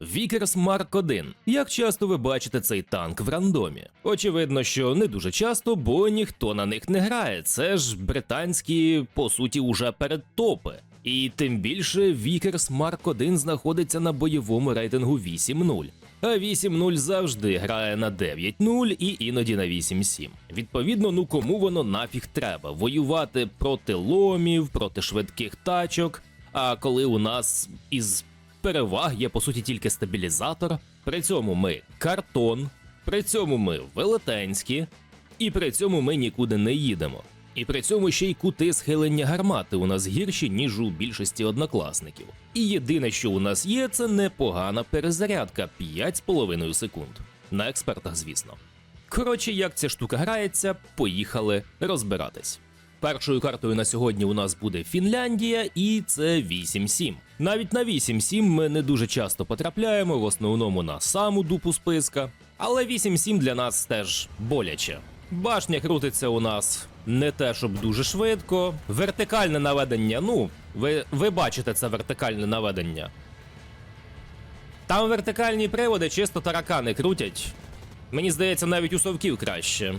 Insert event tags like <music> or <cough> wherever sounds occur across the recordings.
Вікерс Марк 1. Як часто ви бачите цей танк в рандомі? Очевидно, що не дуже часто, бо ніхто на них не грає. Це ж британські, по суті, уже передтопи. І тим більше Вікерс Марк 1 знаходиться на бойовому рейтингу 8.0. А 8.0 завжди грає на 9.0 і іноді на 8.7. Відповідно, ну кому воно нафіг треба? Воювати проти ломів, проти швидких тачок. А коли у нас із переваг є по суті тільки стабілізатор, при цьому ми картон, при цьому ми велетенські, і при цьому ми нікуди не їдемо. І при цьому ще й кути схилення гармати у нас гірші, ніж у більшості однокласників. І єдине, що у нас є, це непогана перезарядка 5,5 секунд. На експертах, звісно. Коротше, як ця штука грається, поїхали розбиратись. Першою картою на сьогодні у нас буде Фінляндія, і це 8-7. Навіть на 8-7 ми не дуже часто потрапляємо, в основному на саму дупу списка. Але 8-7 для нас теж боляче. Башня крутиться у нас не те, щоб дуже швидко. Вертикальне наведення, ну, ви, ви бачите це вертикальне наведення. Там вертикальні приводи чисто таракани крутять. Мені здається, навіть у совків краще.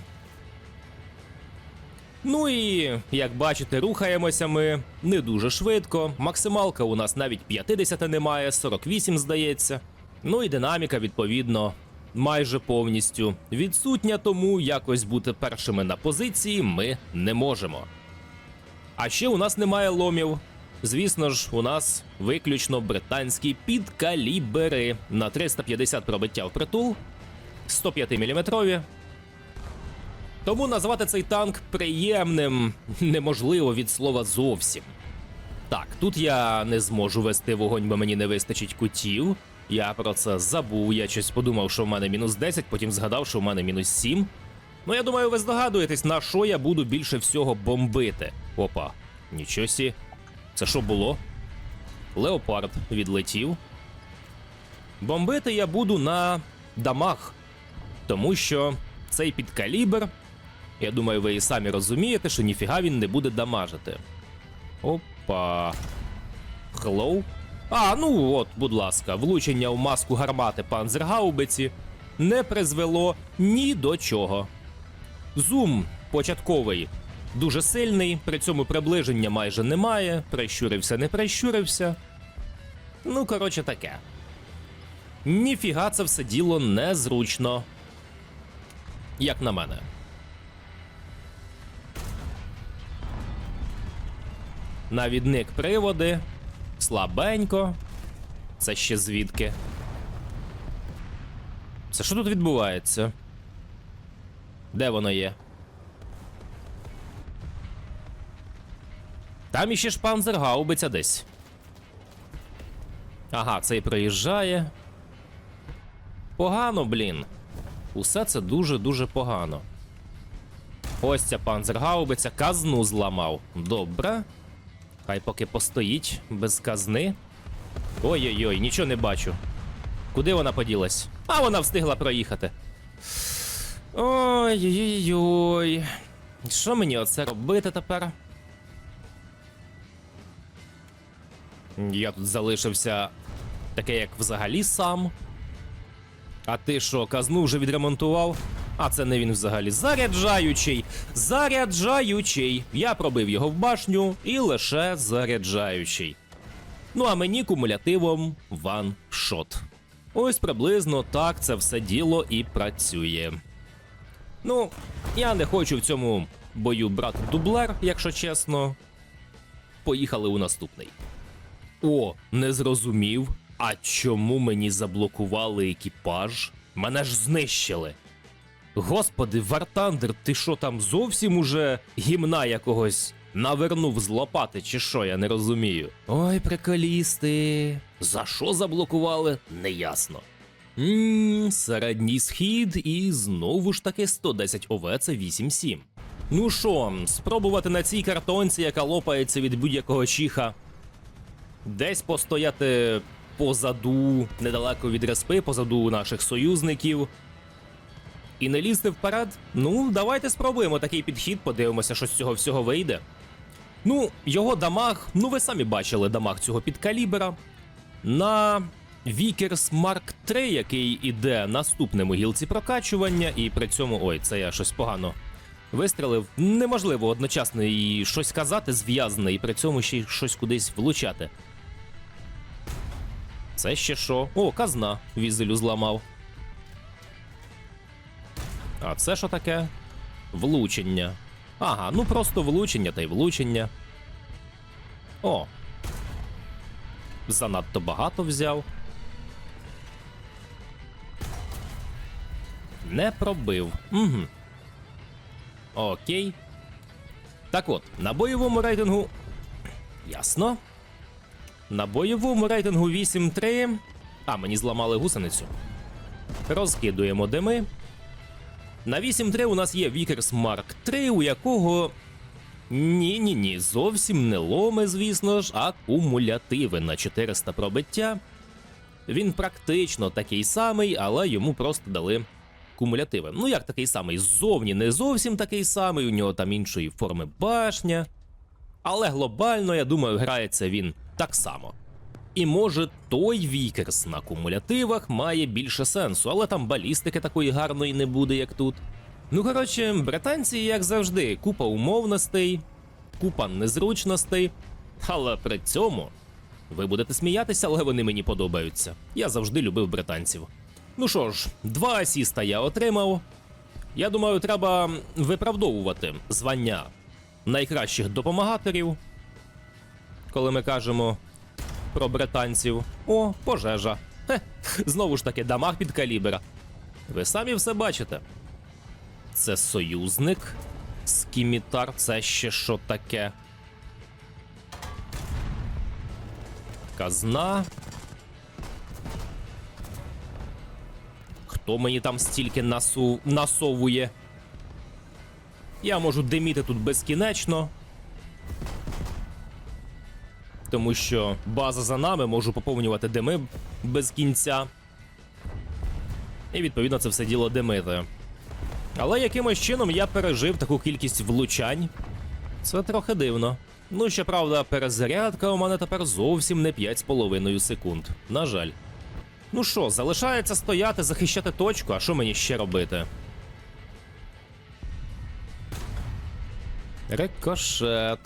Ну і як бачите, рухаємося ми не дуже швидко. Максималка у нас навіть 50 немає, 48 здається. Ну і динаміка, відповідно, майже повністю відсутня, тому якось бути першими на позиції ми не можемо. А ще у нас немає ломів. Звісно ж, у нас виключно британські підкалібери на 350 пробиття в притул, 105 мм, тому назвати цей танк приємним неможливо від слова зовсім. Так, тут я не зможу вести вогонь, бо мені не вистачить кутів. Я про це забув. Я щось подумав, що в мене мінус 10, потім згадав, що в мене мінус 7. Ну, я думаю, ви здогадуєтесь, на що я буду більше всього бомбити. Опа, нічого сі. Це що було? Леопард відлетів. Бомбити я буду на дамаг, тому що цей підкалібр я думаю, ви і самі розумієте, що ніфіга він не буде дамажити. Опа. Хеллоу. А, ну от, будь ласка, влучення в маску гармати панзергаубиці не призвело ні до чого. Зум початковий дуже сильний, при цьому приближення майже немає. Прищурився, не прищурився. Ну, коротше, таке. Ніфіга це все діло незручно. Як на мене. Навідник приводи. Слабенько. Це ще звідки? Це що тут відбувається? Де воно є? Там іще ж панзергаубиця десь. Ага, цей проїжджає. Погано, блін. Усе це дуже-дуже погано. Ось ця панзергаубиця казну зламав. Добре. Хай поки постоїть без казни. Ой-ой-ой, нічого не бачу. Куди вона поділась? А вона встигла проїхати. Ой-ой-ой. Що мені оце робити тепер? Я тут залишився таке, як взагалі сам. А ти що, казну вже відремонтував? А це не він взагалі. Заряджаючий! Заряджаючий! Я пробив його в башню і лише заряджаючий. Ну а мені кумулятивом ваншот. Ось приблизно так це все діло і працює. Ну, я не хочу в цьому бою брати дублер, якщо чесно. Поїхали у наступний. О, не зрозумів. А чому мені заблокували екіпаж? Мене ж знищили. Господи, Вартандер, ти що там зовсім уже гімна якогось навернув з лопати, чи що, я не розумію. Ой, приколісти. За що заблокували? Неясно. Ммм, середній схід і знову ж таки 110 ОВ це 8-7. Ну що, спробувати на цій картонці, яка лопається від будь-якого чіха, десь постояти позаду, недалеко від респи, позаду наших союзників. І не лізти вперед. Ну, давайте спробуємо такий підхід, подивимося, що з цього всього вийде. Ну, його дамаг, ну ви самі бачили дамаг цього підкалібера. На Вікерс Марк 3, який іде наступним у гілці прокачування, і при цьому. Ой, це я щось погано вистрелив. Неможливо одночасно і щось казати зв'язане, і при цьому ще щось кудись влучати. Це ще що? О, казна. Візелю зламав. А це що таке? Влучення. Ага, ну просто влучення та й влучення. О. Занадто багато взяв. Не пробив. Угу. Окей. Так от, на бойовому рейтингу. <clears throat> Ясно. На бойовому рейтингу 8-3. А, мені зламали гусеницю. Розкидуємо дими. На 8-3 у нас є Вікерс Марк 3, у якого. Ні, ні, ні, зовсім не ломи, звісно ж, а кумулятиви на 400 пробиття. Він практично такий самий, але йому просто дали кумулятиви. Ну як такий самий? Ззовні не зовсім такий самий, у нього там іншої форми башня. Але глобально, я думаю, грається він так само. І може той Вікерс на кумулятивах має більше сенсу, але там балістики такої гарної не буде, як тут. Ну коротше, британці, як завжди, купа умовностей, купа незручностей, але при цьому ви будете сміятися, але вони мені подобаються. Я завжди любив британців. Ну що ж, два асіста я отримав. Я думаю, треба виправдовувати звання найкращих допомагаторів, коли ми кажемо про британців. О, пожежа. Хе, знову ж таки, дамаг під калібра. Ви самі все бачите. Це союзник. Скімітар, це ще що таке? Казна. Хто мені там стільки насу... насовує? Я можу диміти тут безкінечно. Тому що база за нами можу поповнювати дими без кінця. І відповідно це все діло димити. Але якимось чином я пережив таку кількість влучань. Це трохи дивно. Ну, щоправда, перезарядка у мене тепер зовсім не 5,5 секунд. На жаль. Ну що, залишається стояти, захищати точку, а що мені ще робити? Рикошет.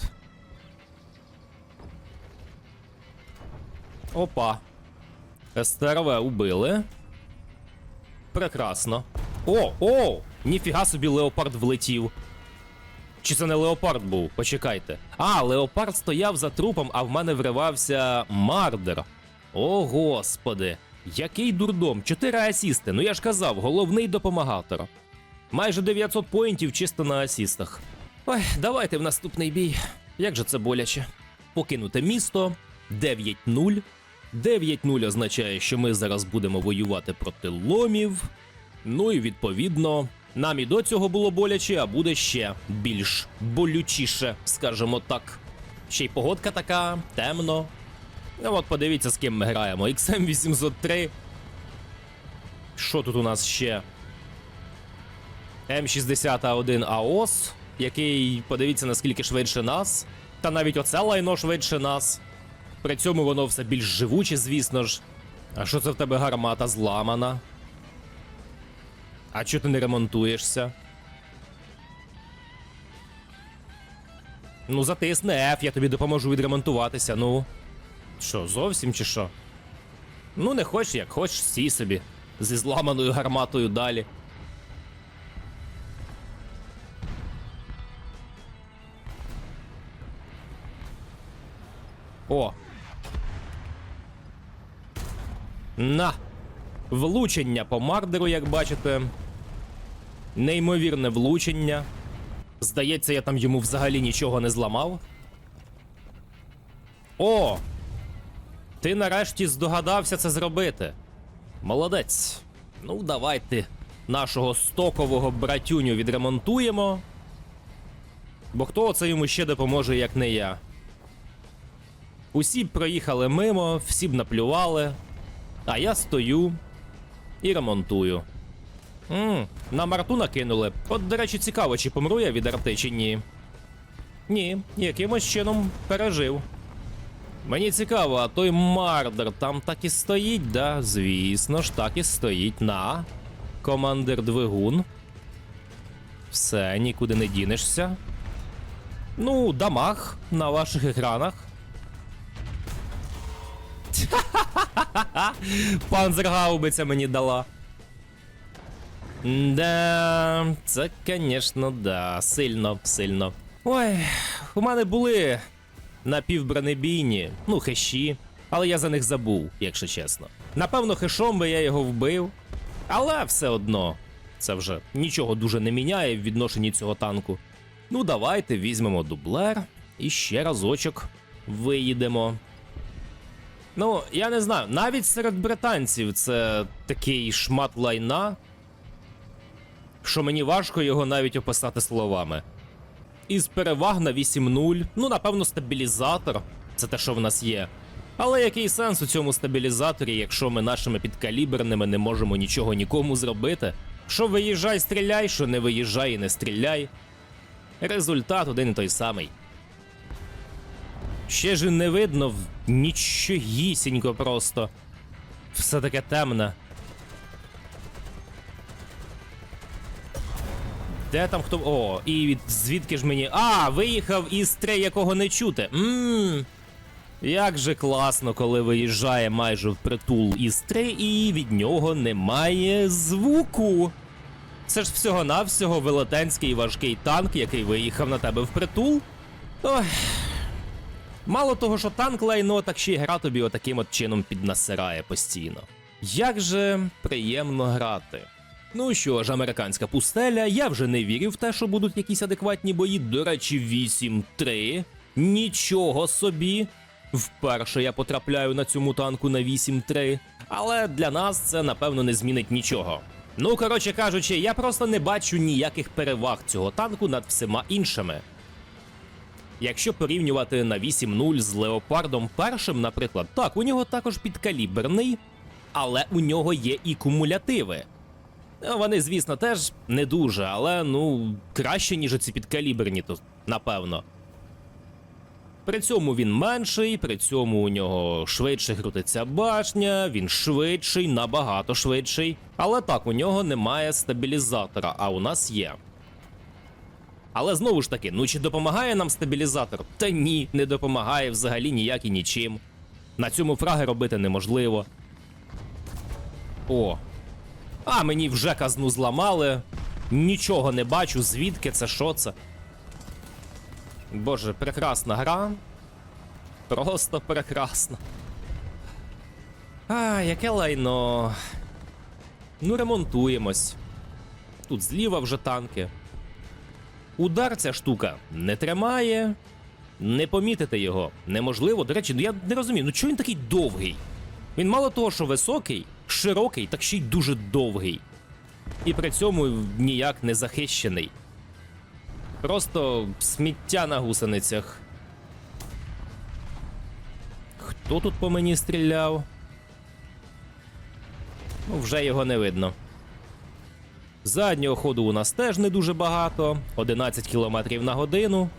Опа. СТРВ убили. Прекрасно. О, о! Ніфіга собі леопард влетів. Чи це не леопард був? Почекайте. А, леопард стояв за трупом, а в мене вривався мардер. О, господи. Який дурдом, 4 асісти. Ну я ж казав, головний допомагатор. Майже 900 поінтів чисто на асістах. Ой, давайте в наступний бій. Як же це боляче? Покинуте місто 9-0. 9-0 означає, що ми зараз будемо воювати проти ломів. Ну і відповідно, нам і до цього було боляче, а буде ще більш болючіше, скажімо так. Ще й погодка така, темно. Ну от подивіться, з ким ми граємо. XM803. Що тут у нас ще? М61 АОС, який, подивіться, наскільки швидше нас. Та навіть оце лайно швидше нас. При цьому воно все більш живуче, звісно ж. А що це в тебе гармата зламана? А чого ти не ремонтуєшся? Ну, затисни F, я тобі допоможу відремонтуватися, ну. Що, зовсім чи що? Ну, не хочеш, як хочеш, стій собі. Зі зламаною гарматою далі. О. На. Влучення по мардеру, як бачите. Неймовірне влучення. Здається, я там йому взагалі нічого не зламав. О! Ти нарешті здогадався це зробити. Молодець. Ну, давайте нашого стокового братюню відремонтуємо. Бо хто це йому ще допоможе, як не я. Усі б проїхали мимо, всі б наплювали. А я стою і ремонтую. Ммм, на марту накинули. От, до речі, цікаво, чи помру я від арти, чи ні. Ні, якимось чином пережив. Мені цікаво, а той мардер там так і стоїть, да? Звісно ж, так і стоїть на. Командир двигун. Все, нікуди не дінешся. Ну, дамаг на ваших екранах. <laughs> Панзергаубиця мені дала. Да, це, звісно, да, сильно, сильно. Ой, у мене були напівбронебійні, ну, хеші, але я за них забув, якщо чесно. Напевно, хешом би я його вбив, але все одно, це вже нічого дуже не міняє в відношенні цього танку. Ну, давайте візьмемо дублер і ще разочок виїдемо. Ну, я не знаю, навіть серед британців це такий шмат лайна, що мені важко його навіть описати словами. Із переваг на 8-0, ну, напевно, стабілізатор це те, що в нас є. Але який сенс у цьому стабілізаторі, якщо ми нашими підкаліберними не можемо нічого нікому зробити? Що виїжджай, стріляй, що не виїжджай і не стріляй. Результат один і той самий. Ще ж не видно нічогісінько просто. Все таке темне. Де там хто. О, і від звідки ж мені. А, виїхав із тре, якого не чути. Ммм. Як же класно, коли виїжджає майже впритул із тре, і від нього немає звуку. Це ж всього-навсього велетенський важкий танк, який виїхав на тебе впритул. Ой. Мало того, що танк лайно, так ще й гра тобі отаким от чином піднасирає постійно. Як же приємно грати. Ну що ж, американська пустеля, я вже не вірив в те, що будуть якісь адекватні бої. До речі, 8-3. Нічого собі. Вперше я потрапляю на цьому танку на 8-3. Але для нас це напевно не змінить нічого. Ну, коротше кажучи, я просто не бачу ніяких переваг цього танку над всіма іншими. Якщо порівнювати на 8-0 з Леопардом першим, наприклад, так, у нього також підкаліберний, але у нього є і кумулятиви. Вони, звісно, теж не дуже, але ну, краще, ніж ці підкаліберні, то напевно. При цьому він менший, при цьому у нього швидше крутиться башня, він швидший, набагато швидший. Але так, у нього немає стабілізатора, а у нас є. Але знову ж таки, ну чи допомагає нам стабілізатор? Та ні, не допомагає взагалі ніяк і нічим. На цьому фраги робити неможливо. О. А, мені вже казну зламали. Нічого не бачу, звідки це, що це. Боже, прекрасна гра. Просто прекрасна. А, яке лайно. Ну, ремонтуємось. Тут зліва вже танки. Удар ця штука не тримає. Не помітити його неможливо. До речі, ну я не розумію, ну чого він такий довгий? Він мало того, що високий, широкий, так ще й дуже довгий. І при цьому ніяк не захищений. Просто сміття на гусеницях. Хто тут по мені стріляв? Ну, вже його не видно. Заднього ходу у нас теж не дуже багато. 11 км на годину.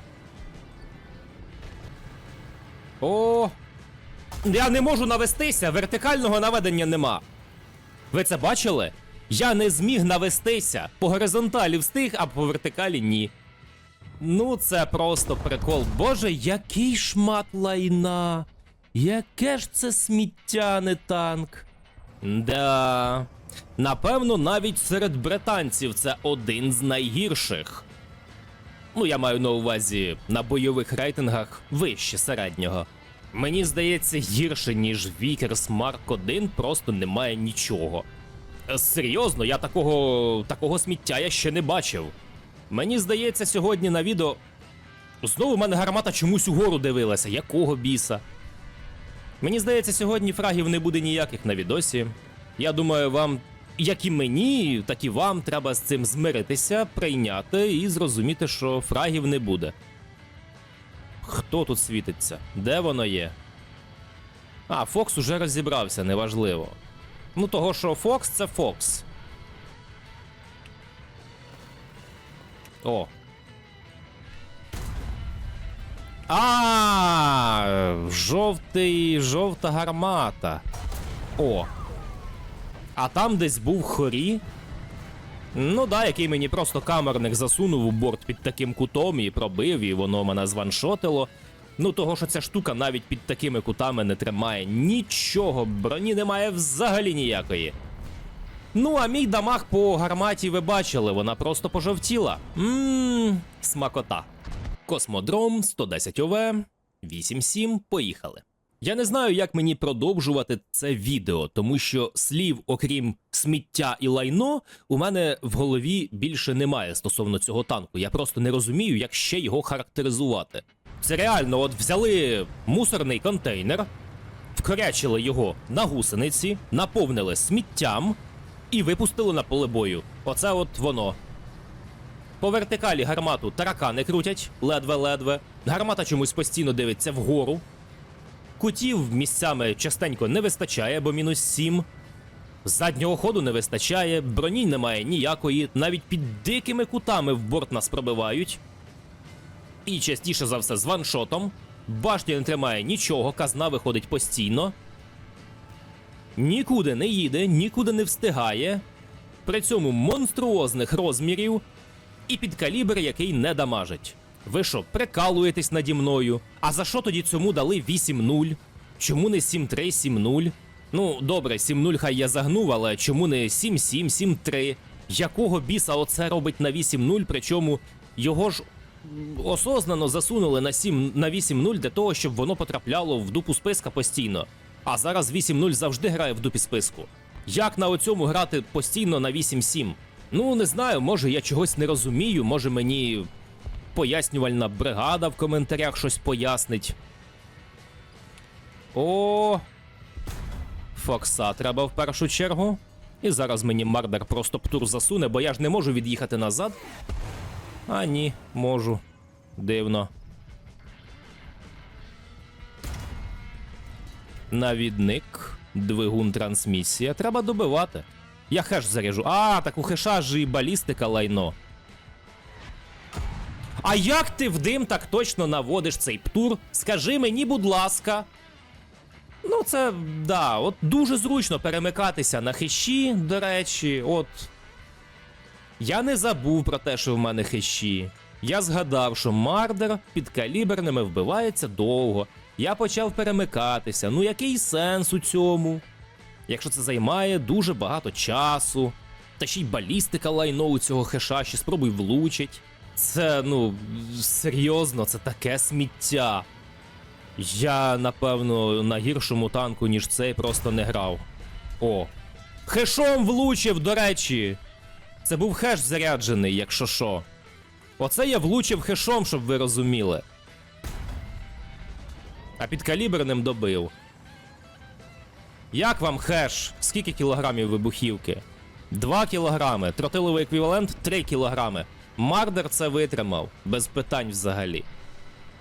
О! Я не можу навестися, вертикального наведення нема. Ви це бачили? Я не зміг навестися. По горизонталі встиг, а по вертикалі ні. Ну, це просто прикол. Боже, який шмат лайна. Яке ж це сміття, не танк. Да. Напевно, навіть серед британців це один з найгірших. Ну, я маю на увазі на бойових рейтингах вище середнього. Мені здається, гірше, ніж Вікерс Марк 1 просто немає нічого. Серйозно, я такого такого сміття я ще не бачив. Мені здається, сьогодні на відео. Знову в мене гармата чомусь угору дивилася. Якого біса? Мені здається, сьогодні фрагів не буде ніяких на відосі. Я думаю, вам, як і мені, так і вам треба з цим змиритися, прийняти і зрозуміти, що фрагів не буде. Хто тут світиться? Де воно є? А, Фокс уже розібрався, неважливо. Ну, того, що Фокс це Фокс. О. А, жовтий, жовта гармата. О. А там десь був хорі. Ну да, який мені просто камерник засунув у борт під таким кутом і пробив, і воно мене званшотило. Ну, того, що ця штука навіть під такими кутами не тримає нічого, броні немає взагалі ніякої. Ну, а мій дамаг по гарматі ви бачили, вона просто пожовтіла. Ммм, смакота. Космодром 110 ОВ 8-7, поїхали. Я не знаю, як мені продовжувати це відео, тому що слів, окрім сміття і лайно, у мене в голові більше немає стосовно цього танку. Я просто не розумію, як ще його характеризувати. Це реально, от взяли мусорний контейнер, вкорячили його на гусениці, наповнили сміттям і випустили на поле бою. Оце от воно. По вертикалі гармату таракани крутять, ледве-ледве. Гармата чомусь постійно дивиться вгору. Кутів місцями частенько не вистачає, бо мінус 7. Заднього ходу не вистачає, броні немає ніякої, навіть під дикими кутами в борт нас пробивають. І частіше за все з ваншотом. Башня не тримає нічого, казна виходить постійно. Нікуди не їде, нікуди не встигає. При цьому монструозних розмірів і під калібр, який не дамажить. Ви що, прикалуєтесь наді мною? А за що тоді цьому дали 8-0? Чому не 7-3, 7-0? Ну, добре, 7-0 хай я загнув, але чому не 7-7, 7-3? Якого біса оце робить на 8-0, причому його ж осознано засунули на 7 на 8-0 для того, щоб воно потрапляло в дупу списка постійно. А зараз 8-0 завжди грає в дупі списку. Як на оцьому грати постійно на 8-7? Ну, не знаю, може я чогось не розумію, може мені пояснювальна бригада в коментарях щось пояснить. О. Фокса треба в першу чергу. І зараз мені Мардер просто птур засуне, бо я ж не можу від'їхати назад. А ні, можу. Дивно. Навідник, двигун трансмісія. Треба добивати. Я хеш заряжу. А, так у хеша ж і балістика лайно. А як ти в дим так точно наводиш цей птур? Скажи мені, будь ласка. Ну, це да, от дуже зручно перемикатися на хеші, до речі, от. Я не забув про те, що в мене хеші. Я згадав, що мардер під каліберними вбивається довго. Я почав перемикатися. Ну який сенс у цьому? Якщо це займає дуже багато часу, та ще й балістика лайно у цього хеша, ще спробуй влучить. Це, ну, серйозно, це таке сміття. Я, напевно, на гіршому танку, ніж цей, просто не грав. О. Хешом влучив, до речі. Це був хеш заряджений, якщо що. Оце я влучив хешом, щоб ви розуміли. А під каліберним добив. Як вам хеш? Скільки кілограмів вибухівки? 2 кілограми. Тротиловий еквівалент 3 кілограми. Мардер це витримав, без питань взагалі.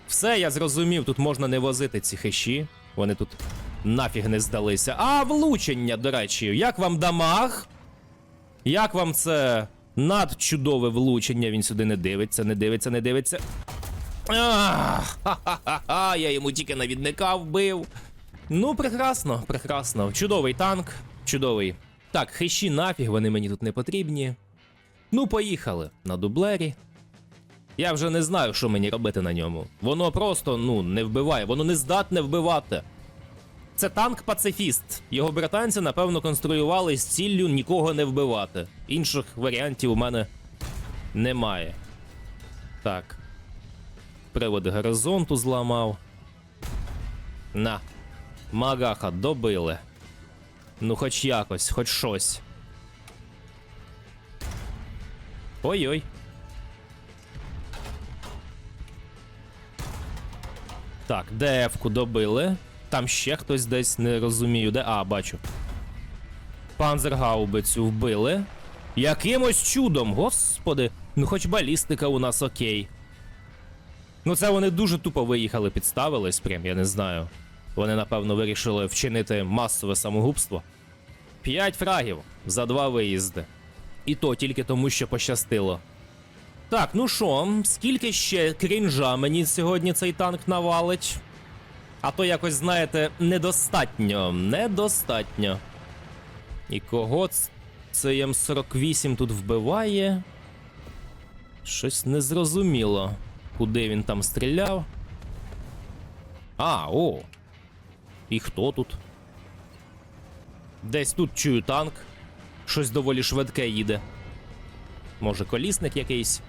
Все, я зрозумів, тут можна не возити ці хеші. Вони тут нафіг не здалися. А, влучення, до речі, як вам дамаг? Як вам це надчудове влучення? Він сюди не дивиться, не дивиться, не дивиться. Ха-ха-ха, я йому тільки навідника вбив. Ну, прекрасно, прекрасно. Чудовий танк, чудовий. Так, хеші нафіг, вони мені тут не потрібні. Ну, поїхали на дублері. Я вже не знаю, що мені робити на ньому. Воно просто, ну, не вбиває, воно не здатне вбивати. Це танк пацифіст. Його британці, напевно, конструювали з ціллю нікого не вбивати. Інших варіантів у мене немає. Так. Привод горизонту зламав. На. Магаха добили. Ну, хоч якось, хоч щось. Ой-ой. Так, ДФ-ку добили. Там ще хтось десь не розумію, де. А, бачу. Панзергаубицю вбили. Якимось чудом, господи. Ну хоч балістика у нас окей. Ну, це вони дуже тупо виїхали, підставились, прям, я не знаю. Вони, напевно, вирішили вчинити масове самогубство. П'ять фрагів за два виїзди. І то тільки тому, що пощастило. Так, ну що, скільки ще крінжа мені сьогодні цей танк навалить? А то якось, знаєте, недостатньо. Недостатньо. І кого цей М48 тут вбиває? Щось незрозуміло. Куди він там стріляв? А, о. І хто тут? Десь тут чую танк. Щось доволі швидке їде. Може, колісник якийсь?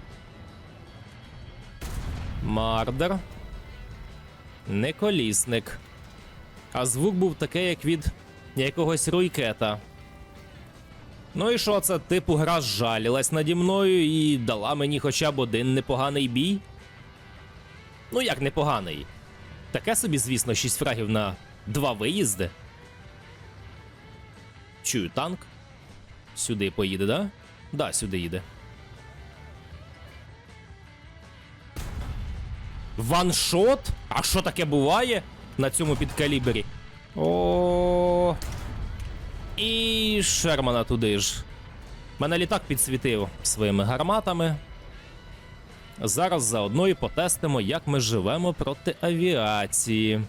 Мардер. Не колісник. А звук був такий, як від якогось руйкета. Ну і що це, типу, гра зжалілась наді мною і дала мені хоча б один непоганий бій? Ну як непоганий? Таке собі, звісно, 6 фрагів на два виїзди. Чую танк. Сюди поїде, да? Да, сюди їде. Ваншот? А що таке буває на цьому підкалібері? О. І Шермана туди ж. Мене літак підсвітив своїми гарматами. Зараз заодно і потестимо, як ми живемо проти авіації.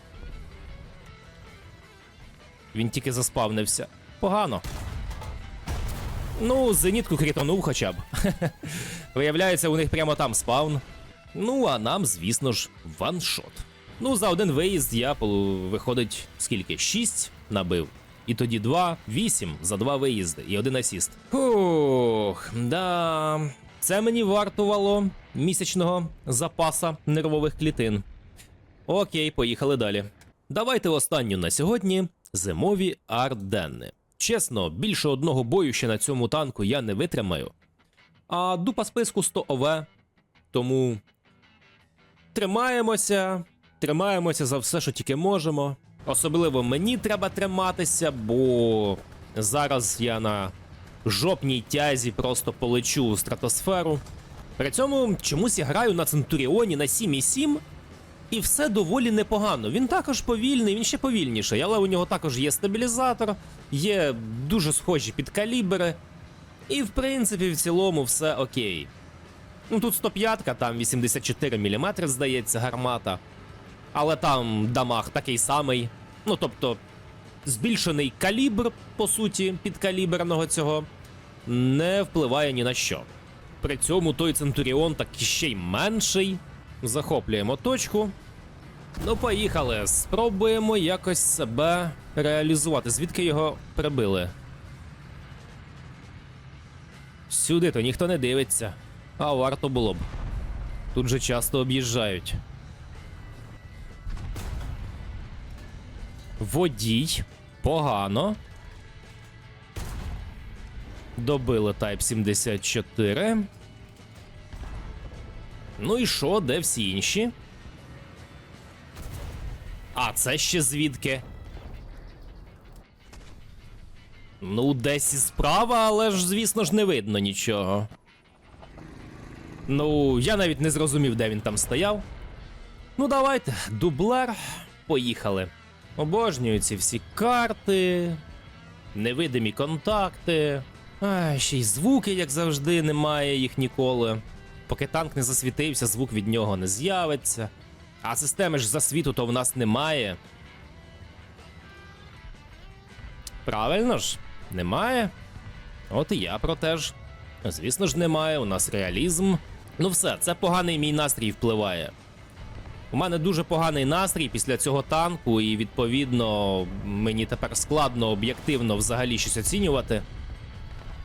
Він тільки заспавнився. Погано. Ну, зенітку крітонув хоча б. <laughs> Виявляється, у них прямо там спавн. Ну, а нам, звісно ж, ваншот. Ну, за один виїзд я виходить скільки? 6 набив. І тоді 2, 8 за два виїзди і один асіст. Фух, да. Це мені вартувало місячного запаса нервових клітин. Окей, поїхали далі. Давайте останню на сьогодні зимові арденни. Чесно, більше одного бою ще на цьому танку я не витримаю. А дупа списку 100 ОВ, тому тримаємося, тримаємося за все, що тільки можемо. Особливо мені треба триматися, бо зараз я на жопній тязі просто полечу у стратосферу. При цьому чомусь я граю на Центуріоні на 7,7, і все доволі непогано. Він також повільний, він ще повільніший, але у нього також є стабілізатор, є дуже схожі підкалібри. І в принципі, в цілому все окей. Ну тут 105, там 84 мм, здається, гармата. Але там дамаг такий самий. Ну тобто, збільшений калібр, по суті, підкаліберного цього, не впливає ні на що. При цьому той Центуріон так ще й менший. Захоплюємо точку. Ну, поїхали. Спробуємо якось себе реалізувати. Звідки його прибили? Сюди то ніхто не дивиться. А варто було б. Тут же часто об'їжджають. Водій. Погано. Добили Type 74. Ну і що, де всі інші? А це ще звідки? Ну, десь і справа, але ж, звісно ж, не видно нічого. Ну, я навіть не зрозумів, де він там стояв. Ну, давайте, дублер, поїхали. Обожнюю ці всі карти, невидимі контакти. А, ще й звуки, як завжди, немає їх ніколи. Поки танк не засвітився, звук від нього не з'явиться. А системи ж засвіту то в нас немає. Правильно ж, немає. От і я про те ж. Звісно ж, немає, у нас реалізм. Ну все, це поганий мій настрій впливає. У мене дуже поганий настрій після цього танку, і відповідно мені тепер складно об'єктивно взагалі щось оцінювати.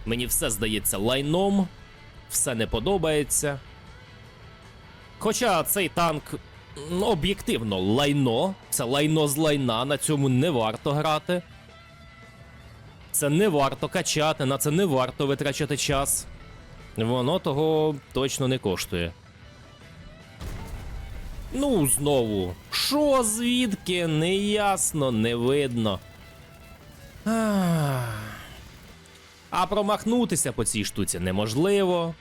Мені все здається лайном, все не подобається. Хоча цей танк об'єктивно лайно, це лайно з лайна, на цьому не варто грати. Це не варто качати, на це не варто витрачати час. Воно того точно не коштує. Ну, знову. Що звідки? Неясно, не видно. А промахнутися по цій штуці неможливо.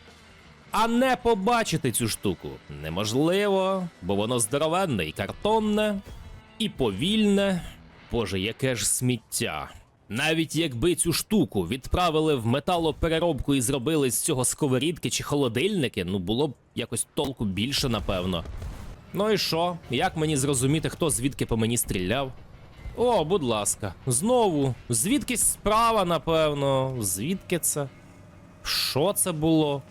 А не побачити цю штуку неможливо, бо воно здоровенне і картонне, і повільне. Боже, яке ж сміття. Навіть якби цю штуку відправили в металопереробку і зробили з цього сковорідки чи холодильники, ну було б якось толку більше, напевно. Ну і що? Як мені зрозуміти, хто звідки по мені стріляв? О, будь ласка, знову. Звідкись справа, напевно. Звідки це? Що це було?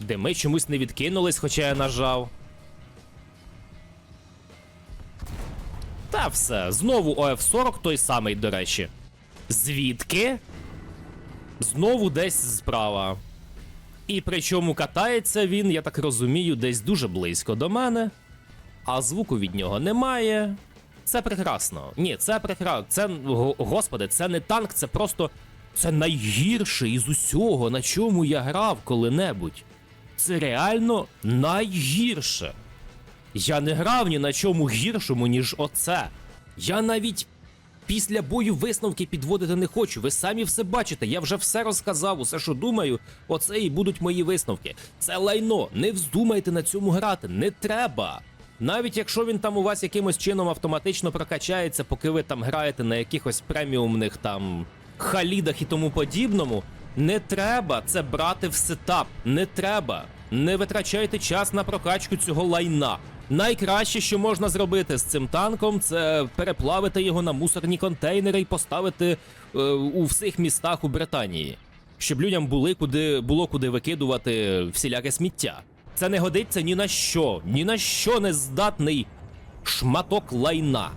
Де ми чомусь не відкинулись, хоча я нажав. Та все, знову ОФ-40 той самий, до речі. Звідки? Знову десь справа. І причому катається він, я так розумію, десь дуже близько до мене, а звуку від нього немає. Це прекрасно. Ні, це прекрасно. Це, господи, це не танк, це просто. Це найгірше із усього, на чому я грав коли-небудь. Це реально найгірше. Я не грав ні на чому гіршому, ніж оце. Я навіть після бою висновки підводити не хочу. Ви самі все бачите. Я вже все розказав, усе, що думаю, оце і будуть мої висновки. Це лайно. Не вздумайте на цьому грати. Не треба. Навіть якщо він там у вас якимось чином автоматично прокачається, поки ви там граєте на якихось преміумних там халідах і тому подібному, не треба це брати в сетап. Не треба. Не витрачайте час на прокачку цього лайна. Найкраще, що можна зробити з цим танком, це переплавити його на мусорні контейнери і поставити е, у всіх містах у Британії, щоб людям були куди було куди викидувати всіляке сміття. Це не годиться ні на що, ні на що не здатний шматок лайна.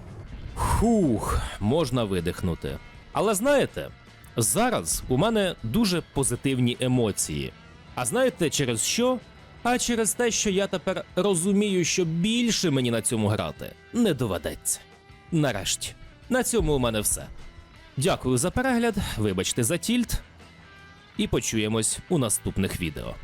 Хух, можна видихнути. Але знаєте, зараз у мене дуже позитивні емоції. А знаєте через що? А через те, що я тепер розумію, що більше мені на цьому грати не доведеться. Нарешті, на цьому у мене все. Дякую за перегляд, вибачте за тільт, і почуємось у наступних відео.